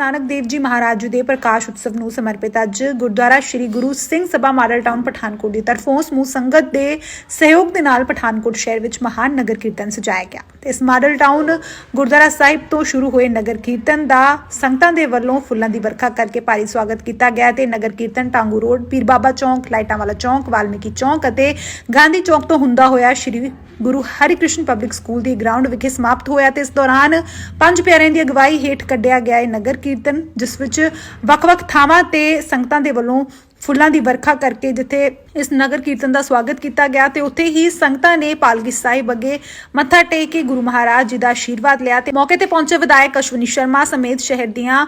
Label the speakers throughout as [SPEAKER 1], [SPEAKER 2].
[SPEAKER 1] ਨਾਨਕ ਦੇਵ ਜੀ ਮਹਾਰਾਜ ਜੀ ਦੇ ਪ੍ਰਕਾਸ਼ ਉਤਸਵ ਨੂੰ ਸਮਰਪਿਤ ਅੱਜ ਗੁਰਦੁਆਰਾ ਸ੍ਰੀ ਗੁਰੂ ਸਿੰਘ ਸਭਾ ਮਾਡਲ ਟਾਊਨ ਪਠਾਨਕੋਟ ਦੀ ਤਰਫੋਂ ਸਮੂਹ ਸੰਗਤ ਦੇ ਸਹਿਯੋਗ ਦੇ ਨਾਲ ਪਠਾਨਕੋਟ ਸ਼ਹਿਰ ਵਿੱਚ ਮਹਾਨ ਨਗਰ ਕੀਰਤਨ ਸਜਾਇਆ ਗਿਆ। ਤੇ ਇਸ ਮਾਡਲ ਟਾਊਨ ਗੁਰਦੁਆਰਾ ਸਾਹਿਬ ਤੋਂ ਸ਼ੁਰੂ ਹੋਏ ਨਗਰ ਕੀਰਤਨ ਦਾ ਸੰਗਤਾਂ ਦੇ ਵੱਲੋਂ ਫੁੱਲਾਂ ਦੀ ਵਰਖਾ ਕਰਕੇ ਭਾਰੀ ਸਵਾਗਤ ਕੀਤਾ ਗਿਆ ਤੇ ਨਗਰ ਕੀਰਤਨ ਟਾਂਗੂ ਰੋਡ, ਪੀਰ ਬਾਬਾ ਚੌਂਕ, ਲਾਈਟਾਂ ਵਾਲਾ ਚੌਂਕ, ਵਾਲਮੀਕੀ ਚੌਂਕ ਅਤੇ ਗਾਂਧੀ ਚੌਂਕ ਤੋਂ ਹੁੰਦਾ ਹੋਇਆ ਸ਼੍ਰੀ ਗੁਰੂ ਹਰਿਕ੍ਰਿਸ਼ਨ ਪਬਲਿਕ ਸਕੂਲ ਦੀ ਗਰਾਊਂਡ ਵਿਖੇ ਸਮਾਪਤ ਹੋਇਆ ਤੇ ਇਸ ਦੌਰਾਨ ਪੰਜ ਪਿਆਰਿਆਂ ਦੀ ਅਗਵਾਈ ਹੇਠ ਕੱਢਿਆ ਗਿਆ ਇਹ ਨਗਰ ਕੀਰਤਨ, ਜਿਸ ਵਿੱਚ ਵੱਖ-ਵੱਖ ਥਾਵਾਂ ਤੇ ਸੰਗਤਾਂ ਦੇ ਵੱਲੋਂ ਫੁੱਲਾਂ ਦੀ ਵਰਖਾ ਕਰਕੇ ਜਿੱਥੇ ਇਸ ਨਗਰ ਕੀਰਤਨ ਦਾ ਸਵਾਗਤ ਕੀਤਾ ਗਿਆ ਤੇ ਉੱਥੇ ਹੀ ਸੰਗਤਾਂ ਨੇ ਪਾਲਗੀ ਸਾਹਿਬ ਅੱਗੇ ਮੱਥਾ ਟੇਕ ਕੇ ਗੁਰੂ ਮਹਾਰਾਜ ਜੀ ਦਾ ਆਸ਼ੀਰਵਾਦ ਲਿਆ ਤੇ ਮੌਕੇ ਤੇ ਪਹੁੰਚੇ ਵਿਧਾਇਕ ਅਸ਼ਵਨੀ ਸ਼ਰਮਾ ਸਮੇਤ ਸ਼ਹਿਰ ਦੀਆਂ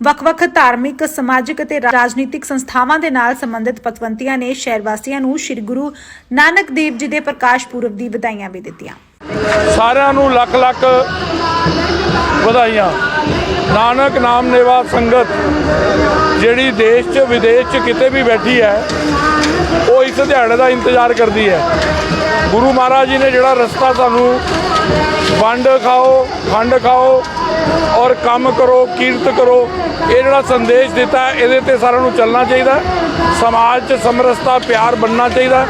[SPEAKER 1] ਵੱਖ-ਵੱਖ ਧਾਰਮਿਕ, ਸਮਾਜਿਕ ਅਤੇ ਰਾਜਨੀਤਿਕ ਸੰਸਥਾਵਾਂ ਦੇ ਨਾਲ ਸੰਬੰਧਿਤ ਪਤਵੰਤੀਆਂ ਨੇ ਸ਼ਹਿਰ ਵਾਸੀਆਂ ਨੂੰ ਸ੍ਰੀ ਗੁਰੂ ਨਾਨਕ ਦੇਵ ਜੀ ਦੇ ਪ੍ਰਕਾਸ਼ ਪੁਰਬ ਦੀ ਵਧਾਈਆਂ ਵੀ ਦਿੱਤੀਆਂ।
[SPEAKER 2] ਸਾਰਿਆਂ ਨੂੰ ਲੱਖ ਲੱਖ ਵਧਾਈਆਂ। ਨਾਨਕ ਨਾਮ ਨੇਵਾ ਸੰਗਤ, ਜਿਹੜੀ ਦੇਸ਼ 'ਚ, ਵਿਦੇਸ਼ 'ਚ ਕਿਤੇ ਵੀ ਬੈਠੀ ਹੈ, ਉਹ ਇਸ ਦਿਹਾੜੇ ਦਾ ਇੰਤਜ਼ਾਰ ਕਰਦੀ ਹੈ। ਗੁਰੂ ਮਹਾਰਾਜ ਜੀ ਨੇ ਜਿਹੜਾ ਰਸਤਾ ਸਾਨੂੰ ਵੰਡ ਖਾਓ, ਖੰਡ ਖਾਓ ਔਰ ਕੰਮ ਕਰੋ, ਕੀਰਤ ਕਰੋ। ਇਹ ਜਿਹੜਾ ਸੰਦੇਸ਼ ਦਿੱਤਾ, ਇਹਦੇ ਤੇ ਸਾਰਿਆਂ ਨੂੰ ਚੱਲਣਾ ਚਾਹੀਦਾ। ਸਮਾਜ 'ਚ ਸਮਰਸਤਾ, ਪਿਆਰ ਬਣਨਾ ਚਾਹੀਦਾ।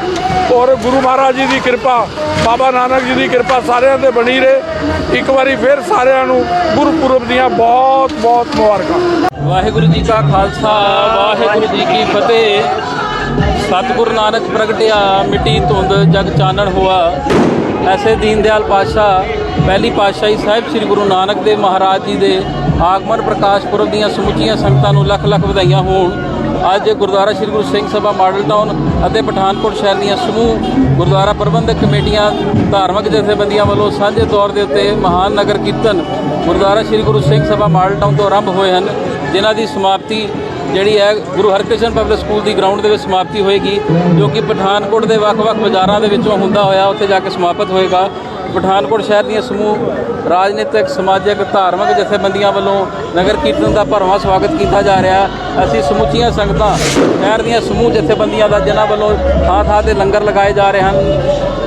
[SPEAKER 2] ਔਰ ਗੁਰੂ ਮਹਾਰਾਜ ਜੀ ਦੀ ਕਿਰਪਾ, ਬਾਬਾ ਨਾਨਕ ਜੀ ਦੀ ਕਿਰਪਾ ਸਾਰਿਆਂ ਤੇ ਬਣੀ ਰਹੇ। ਇੱਕ ਵਾਰੀ ਫਿਰ ਸਾਰਿਆਂ ਨੂੰ ਗੁਰਪੁਰਬ ਦੀਆਂ ਬਹੁਤ ਬਹੁਤ ਮੁਬਾਰਕਾਂ।
[SPEAKER 3] ਵਾਹਿਗੁਰੂ ਜੀ ਕਾ ਖਾਲਸਾ, ਵਾਹਿਗੁਰੂ ਜੀ ਕੀ ਫਤਿਹ। ਸਤਿਗੁਰੂ ਨਾਨਕ ਪ੍ਰਗਟਿਆ, ਮਿੱਟੀ ਧੁੰਦ, ਜਗ ਚਾਨਣ ਹੋਆ। ਐਸੇ ਦੀਨ ਦਿਆਲ ਪਾਤਸ਼ਾਹ, ਪਹਿਲੀ ਪਾਤਸ਼ਾਹੀ ਸਾਹਿਬ ਸ੍ਰੀ ਗੁਰੂ ਨਾਨਕ ਦੇਵ ਮਹਾਰਾਜ ਜੀ ਦੇ ਆਗਮਨ ਪ੍ਰਕਾਸ਼ ਪੁਰਬ ਦੀਆਂ ਸਮੁੱਚੀਆਂ ਸੰਗਤਾਂ ਨੂੰ ਲੱਖ ਲੱਖ ਵਧਾਈਆਂ ਹੋਣ। ਅੱਜ ਗੁਰਦੁਆਰਾ ਸ੍ਰੀ ਗੁਰੂ ਸਿੰਘ ਸਭਾ ਮਾਡਲ ਟਾਊਨ ਅਤੇ ਪਠਾਨਕੋਟ ਸ਼ਹਿਰ ਦੀਆਂ ਸਮੂਹ ਗੁਰਦੁਆਰਾ ਪ੍ਰਬੰਧਕ ਕਮੇਟੀਆਂ ਧਾਰਮਿਕ ਜਥੇਬੰਦੀਆਂ ਵੱਲੋਂ ਸਾਂਝੇ ਤੌਰ ਦੇ ਉੱਤੇ ਮਹਾਨ ਨਗਰ ਕੀਰਤਨ ਗੁਰਦੁਆਰਾ ਸ੍ਰੀ ਗੁਰੂ ਸਿੰਘ ਸਭਾ ਮਾਡਲ ਟਾਊਨ ਤੋਂ ਆਰੰਭ ਹੋਏ ਹਨ, ਜਿਨ੍ਹਾਂ ਦੀ ਸਮਾਪਤੀ ਜਿਹੜੀ ਹੈ ਗੁਰੂ ਹਰਕ੍ਰਿਸ਼ਨ ਪਬਲਿਕ ਸਕੂਲ ਦੀ ਗਰਾਊਂਡ ਦੇ ਵਿੱਚ ਸਮਾਪਤੀ ਹੋਏਗੀ, ਜੋ ਕਿ ਪਠਾਨਕੋਟ ਦੇ ਵੱਖ-ਵੱਖ ਬਾਜ਼ਾਰਾਂ ਦੇ ਵਿੱਚੋਂ ਹੁੰਦਾ ਹੋਇਆ ਉੱਥੇ ਜਾ ਕੇ ਸਮਾਪਤ ਹੋਏਗਾ। ਪਠਾਨਕੋਟ ਸ਼ਹਿਰ ਦੀਆਂ ਸਮੂਹ, ਰਾਜਨੀਤਿਕ, ਸਮਾਜਿਕ, ਧਾਰਮਿਕ ਜਥੇਬੰਦੀਆਂ ਵੱਲੋਂ ਨਗਰ ਕੀਰਤਨ ਦਾ ਭਰਵਾਂ ਸਵਾਗਤ ਕੀਤਾ ਜਾ ਰਿਹਾ। ਅਸੀਂ ਸਮੁੱਚੀਆਂ ਸੰਗਤਾਂ, ਸ਼ਹਿਰ ਦੀਆਂ ਸਮੂਹ ਜਥੇਬੰਦੀਆਂ ਦਾ ਜਿਨ੍ਹਾਂ ਵੱਲੋਂ ਥਾਂ ਥਾਂ ਤੇ ਲੰਗਰ ਲਗਾਏ ਜਾ ਰਹੇ ਹਨ,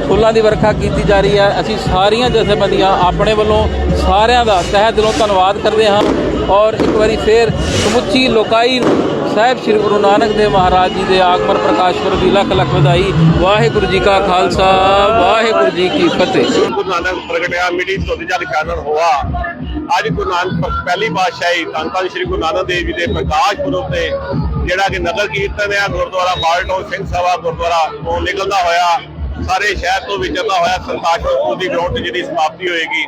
[SPEAKER 3] ਫੁੱਲਾਂ ਦੀ ਵਰਖਾ ਕੀਤੀ ਜਾ ਰਹੀ ਹੈ। ਅਸੀਂ ਸਾਰੀਆਂ ਜਥੇਬੰਦੀਆਂ ਆਪਣੇ ਵੱਲੋਂ ਸਾਰਿਆਂ ਦਾ ਤਹਿ ਦਿਲੋਂ ਧੰਨਵਾਦ ਕਰਦੇ ਹਾਂ। ਔਰ ਇੱਕ ਵਾਰੀ ਫੇਰ ਸਮੁੱਚੀ ਲੋਕਾਈ ਸਾਹਿਬ ਸ੍ਰੀ ਗੁਰੂ ਨਾਨਕ ਦੇਵ ਮਹਾਰਾਜ ਜੀ ਦੇ ਆਗਮਨ ਪ੍ਰਕਾਸ਼ ਪੁਰਬ ਦੀ ਲੱਖ ਲੱਖ ਵਧਾਈ। ਵਾਹਿਗੁਰੂ ਜੀ ਕਾ ਖਾਲਸਾ, ਵਾਹਿਗੁਰੂ ਜੀ ਕੀ ਫਤਿਹ।
[SPEAKER 4] ਗੁਰੂ ਨਾਨਕ ਪ੍ਰਗਟਿਆ ਮਿੱਟੀ ਧੁੰਦ ਜਲ ਚਾਨਣ ਹੋਆ। ਅੱਜ ਗੁਰੂ ਨਾਨਕ ਪਹਿਲੀ ਪਾਤਸ਼ਾਹੀ ਧੰਨ ਧੰਨ ਸ੍ਰੀ ਗੁਰੂ ਨਾਨਕ ਦੇਵ ਜੀ ਦੇ ਪ੍ਰਕਾਸ਼ ਪੁਰਬ ਤੇ ਜਿਹੜਾ ਕਿ ਨਗਰ ਕੀਰਤਨ ਹੈ ਗੁਰਦੁਆਰਾ ਬਾਲਟੋਨ ਸਿੰਘ ਸਭਾ, ਗੁਰਦੁਆਰਾ ਤੋਂ ਨਿਕਲਦਾ ਹੋਇਆ, ਸਾਰੇ ਸ਼ਹਿਰ ਤੋਂ ਵਿਚਰਦਾ ਹੋਇਆ ਸੰਤਾਸ਼ਪੁਰ ਦੀ ਗਰਾਊਂਡ 'ਤੇ ਜਿਹਦੀ ਸਮਾਪਤੀ ਹੋਏਗੀ।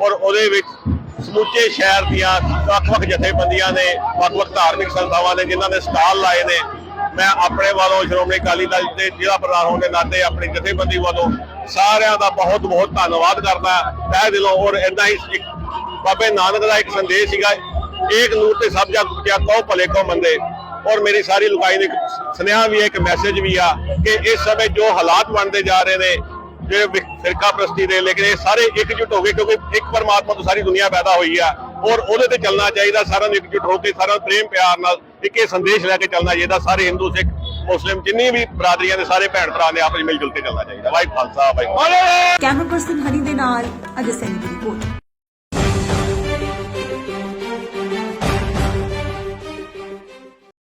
[SPEAKER 4] ਔਰ ਉਹਦੇ ਵਿੱਚ ਸਮੁੱਚੇ ਸ਼ਹਿਰ ਦੀਆਂ ਵੱਖ-ਵੱਖ ਜਥੇਬੰਦੀਆਂ ਨੇ ਵੱਖ-ਵੱਖ ਧਾਰਮਿਕ ਸੰਸਥਾਵਾਂ ਨੇ, ਜਿਨ੍ਹਾਂ ਨੇ ਸਟਾਲ ਲਾਏ ਨੇ। ਮੈਂ ਆਪਣੇ ਵੱਲੋਂ ਸ਼੍ਰੋਮਣੀ ਅਕਾਲੀ ਦਲ ਦੇ ਜ਼ਿਲ੍ਹਾ ਪ੍ਰਧਾਨ ਹੋਣ ਦੇ ਨਾਤੇ ਆਪਣੀ ਜਥੇਬੰਦੀ ਵੱਲੋਂ ਸਾਰਿਆਂ ਦਾ ਬਹੁਤ ਬਹੁਤ ਧੰਨਵਾਦ ਕਰਦਾ ਤਹਿ ਦਿਲੋਂ ਔਰ ਇਦਾਂ ਹੀ ਬਾਬੇ ਨਾਨਕ ਦਾ ਇੱਕ ਸੰਦੇਸ਼ ਸੀਗਾ, ਏਕ ਨੂਰ ਤੇ ਸਭ ਜਗ ਕਿਆ ਕਹੋ ਭਲੇ ਕੋ ਮੰਦੇ। ਔਰ ਮੇਰੀ ਸਾਰੀ ਲੁਕਾਈ ਦੇ ਸੁਨੇਹਾ ਵੀ ਹੈ, ਇੱਕ ਮੈਸੇਜ ਵੀ ਆ ਕਿ ਇਸ ਸਮੇਂ ਜੋ ਹਾਲਾਤ ਬਣਦੇ ਜਾ ਰਹੇ ਨੇ ਜਿਹੜੇ ਫਿਰਕਾ ਪ੍ਰਸਤੀ ਦੇ, ਲੇਕਿਨ ਇਹ ਸਾਰੇ ਇਕਜੁੱਟ ਹੋ ਗਏ ਕਿਉਂਕਿ ਇੱਕ ਪਰਮਾਤਮਾ ਤੋਂ ਸਾਰੀ ਦੁਨੀਆ ਪੈਦਾ ਹੋਈ ਆ। ਔਰ ਉਹਦੇ ਤੇ ਚੱਲਣਾ ਚਾਹੀਦਾ, ਸਾਰਿਆਂ ਨੂੰ ਇਕਜੁੱਟ ਹੋ ਕੇ ਸਾਰਿਆਂ ਨੂੰ ਪ੍ਰੇਮ ਪਿਆਰ ਨਾਲ ਇੱਕ ਇਹ ਸੰਦੇਸ਼ ਲੈ ਕੇ ਚੱਲਣਾ ਚਾਹੀਦਾ, ਸਾਰੇ ਹਿੰਦੂ, ਸਿੱਖ, ਮੁਸਲਿਮ, ਜਿੰਨੀ ਵੀ ਬਰਾਦਰੀਆਂ ਦੇ ਸਾਰੇ ਭੈਣ ਭਰਾ ਨੇ ਆਪਸ ਵਿੱਚ ਮਿਲ ਜੁਲ ਕੇ ਚੱਲਣਾ ਚਾਹੀਦਾ। ਵਾਹਿਗੁਰੂ ਖਾਲਸਾ, ਵਾਹਿਗੁਰੂ।
[SPEAKER 1] ਕੈਮਰਾ ਪਰਸਨ ਹਨੀ ਦੇ ਨਾਲ ਅਜੇ ਸੈਨੀ ਦੀ ਰਿਪੋਰਟ।